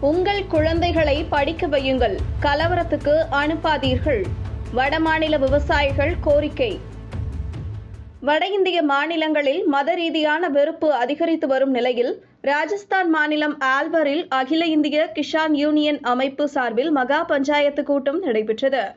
உங்கள் குழந்தைகளை படிக்க வையுங்கள். கலவரத்துக்கு அனுப்பாதீர்கள். வடமாநில விவசாயிகள் கோரிக்கை. வட இந்திய மாநிலங்களில் மத ரீதியான வெறுப்பு அதிகரித்து வரும் நிலையில் ராஜஸ்தான் மாநிலம் ஆல்வரில் அகில இந்திய கிஷான் யூனியன் அமைப்பு சார்பில் மகா பஞ்சாயத்து கூட்டம் நடைபெற்றது.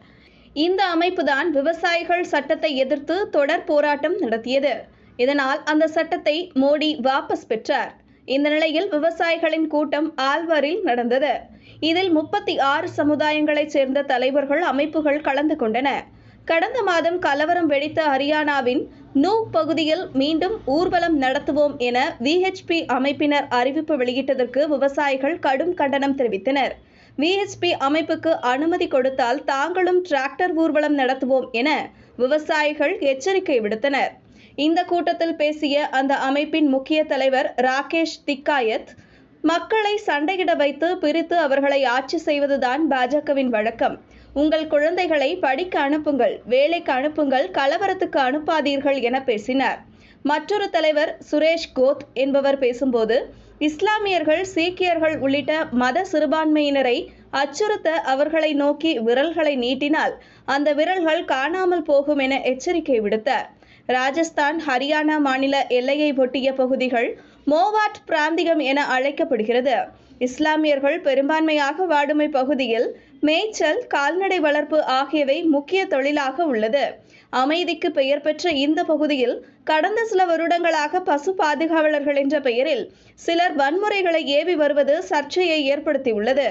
இந்த அமைப்புதான் விவசாயிகள் சட்டத்தை எதிர்த்து தொடர் போராட்டம் நடத்தியது. இதனால் அந்த சட்டத்தை மோடி வாபஸ் பெற்றார். இந்த நிலையில் விவசாயிகளின் கூட்டம் ஆல்வாரில் நடந்தது. இதில் முப்பத்தி ஆறு சமுதாயங்களைச் சேர்ந்த தலைவர்கள் அமைப்புகள் கலந்து கொண்டன. கடந்த மாதம் கலவரம் வெடித்த ஹரியானாவின் நூ பகுதியில் மீண்டும் ஊர்வலம் நடத்துவோம் என விஹெச்பி அமைப்பினர் அறிவிப்பு வெளியிட்டதற்கு விவசாயிகள் கடும் கண்டனம் தெரிவித்தனர். விஹெச்பி அமைப்புக்கு அனுமதி கொடுத்தால் தாங்களும் டிராக்டர் ஊர்வலம் நடத்துவோம் என விவசாயிகள் எச்சரிக்கை விடுத்தனர். இந்த கூட்டத்தில் பேசிய அந்த அமைப்பின் முக்கிய தலைவர் ராகேஷ் திக்காயத் மக்களை சண்டையிட வைத்து பிரித்து அவர்களை ஆட்சி செய்வதுதான் பாஜகவின் வழக்கம். உங்கள் குழந்தைகளை படிக்க அனுப்புங்கள் வேலைக்கு அனுப்புங்கள் கலவரத்துக்கு அனுப்பாதீர்கள் என பேசினார். மற்றொரு தலைவர் சுரேஷ் கோத் என்பவர் பேசும்போது இஸ்லாமியர்கள் சீக்கியர்கள் உள்ளிட்ட மத சிறுபான்மையினரை அச்சுறுத்த அவர்களை நோக்கி விரல்களை நீட்டினால் அந்த விரல்கள் காணாமல் போகும் என எச்சரிக்கை விடுத்தார். ராஜஸ்தான் ஹரியானா மாநில எல்லையை ஒட்டிய பகுதிகள் மோவாட் பிராந்தியம் என அழைக்கப்படுகிறது. இஸ்லாமியர்கள் பெரும்பான்மையாக வாடும் பகுதியில் மேய்ச்சல் கால்நடை வளர்ப்பு ஆகியவை முக்கிய தொழிலாக உள்ளது. அமைதிக்கு பெயர் பெற்ற இந்த பகுதியில் கடந்த சில வருடங்களாக பசு பாதுகாவலர்கள் என்ற பெயரில் சிலர் வன்முறைகளை ஏவி வருவது சர்ச்சையை ஏற்படுத்தியுள்ளது.